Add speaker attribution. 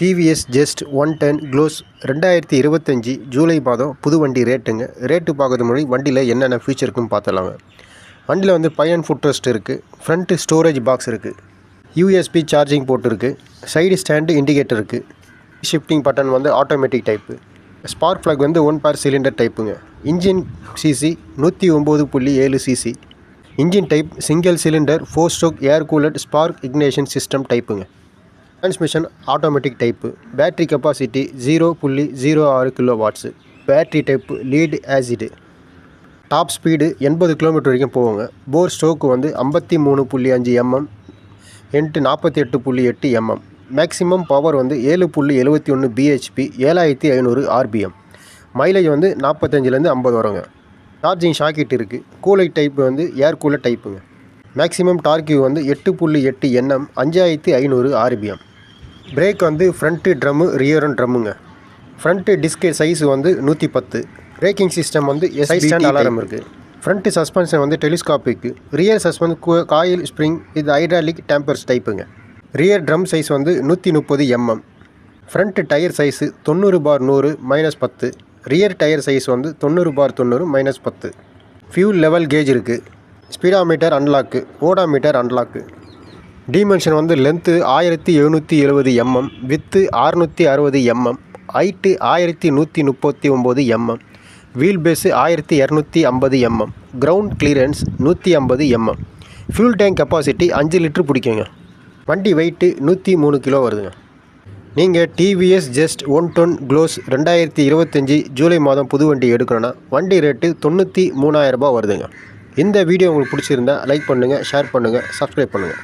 Speaker 1: TVS Zest one ten close ரெண்டாயிரத்தி இருபத்தஞ்சி ஜூலை மாதம் புது வண்டி ரேட்டுங்க ரேட்டு பார்க்குறது முறை வண்டியில் என்னென்ன ஃபீச்சர் இருக்குன்னு பார்த்துலாங்க வண்டியில் வந்து பயன் ஃபுட் ரெஸ்ட் இருக்குது ஃப்ரண்ட்டு ஸ்டோரேஜ் பாக்ஸ் இருக்குது யூஎஸ்பி சார்ஜிங் போர்ட் இருக்குது சைடு ஸ்டாண்டு இண்டிகேட்டர் இருக்குது ஷிஃப்டிங் பட்டன் வந்து ஆட்டோமேட்டிக் டைப்பு ஸ்பார்க் ஃப்ளக் வந்து ஒன் பார் சிலிண்டர் டைப்புங்க இன்ஜின் சிசி நூற்றி ஒம்பது புள்ளி ஏழு CC engine type single cylinder four stroke air cooled spark ignition system டைப்புங்க transmission automatic type battery capacity zero புள்ளி zero ஆறு kilo watts battery type lead acid top speed எண்பது kilometre வரைக்கும் போவோங்க போர் ஸ்ட்ரோக்கு வந்து ஐம்பத்தி மூணு புள்ளி அஞ்சு எம்எம் எட்டு நாற்பத்தி எட்டு புள்ளி எட்டு எம்எம் மேக்ஸிமம் பவர் வந்து ஏழு புள்ளி எழுபத்தி ஒன்று பிஹெச்பி ஏழாயிரத்தி ஐநூறு ஆர்பிஎம் மைலேஜ் வந்து நாற்பத்தஞ்சிலேருந்து ஐம்பது வருங்க. சார்ஜிங் ஷாக்கெட் இருக்குது கூலை டைப் வந்து ஏர் கூலர் டைப்புங்க மேக்ஸிமம் டார்க்யூ வந்து எட்டு புள்ளி எட்டு என்எம் அஞ்சாயிரத்தி ஐநூறு ஆர்பிஎம் பிரேக் வந்து ஃப்ரண்ட்டு ட்ரம்மு ரியரும் ட்ரம்முங்க ஃப்ரண்ட்டு டிஸ்க் சைஸ் வந்து நூற்றி பத்து. பிரேக்கிங் சிஸ்டம் வந்து எஸ்ஐ அலாரம் இருக்குது ஃப்ரண்ட்டு சஸ்பென்ஷன் வந்து telescopic rear suspense coil spring இது ஹைட்ராலிக் டேம்பர்ஸ் டைப்புங்க ரியர் ட்ரம் சைஸ் வந்து நூற்றி முப்பது எம்எம் ஃப்ரண்ட் டயர் சைஸு தொண்ணூறு பார் நூறு மைனஸ் பத்து. ரியர் டயர் சைஸ் வந்து தொண்ணூறு பார் தொண்ணூறு மைனஸ் பத்து. ஃபியூல் லெவல் கேஜ் இருக்குது speedometer analogue odometer analogue dimension வந்து லென்த்து ஆயிரத்தி எழுநூற்றி எழுபது எம்எம் வித்து அறுநூற்றி அறுபது எம்எம் ஹைட்டு ஆயிரத்தி நூற்றி முப்பத்தி ஒம்பது எம்எம் வீல் பேஸு ஆயிரத்தி இரநூத்தி ஐம்பது எம்எம் கிரவுண்ட் கிளியரன்ஸ் நூற்றி ஐம்பது எம்எம் ஃபியூல் டேங்க் கெப்பாசிட்டி அஞ்சு லிட்ரு பிடிக்குங்க. வண்டி வெயிட்டு நூற்றி மூணு கிலோ வருதுங்க. நீங்கள் TVS Zest one ten close ரெண்டாயிரத்தி இருபத்தஞ்சி ஜூலை மாதம் புது வண்டி எடுக்கணும்னா வண்டி ரேட்டு தொண்ணூற்றி மூணாயிரரூபா வருதுங்க. இந்த வீடியோ உங்களுக்கு பிடிச்சிருந்தா லைக் பண்ணுங்கள் ஷேர் பண்ணுங்கள் சப்ஸ்கிரைப் பண்ணுங்கள்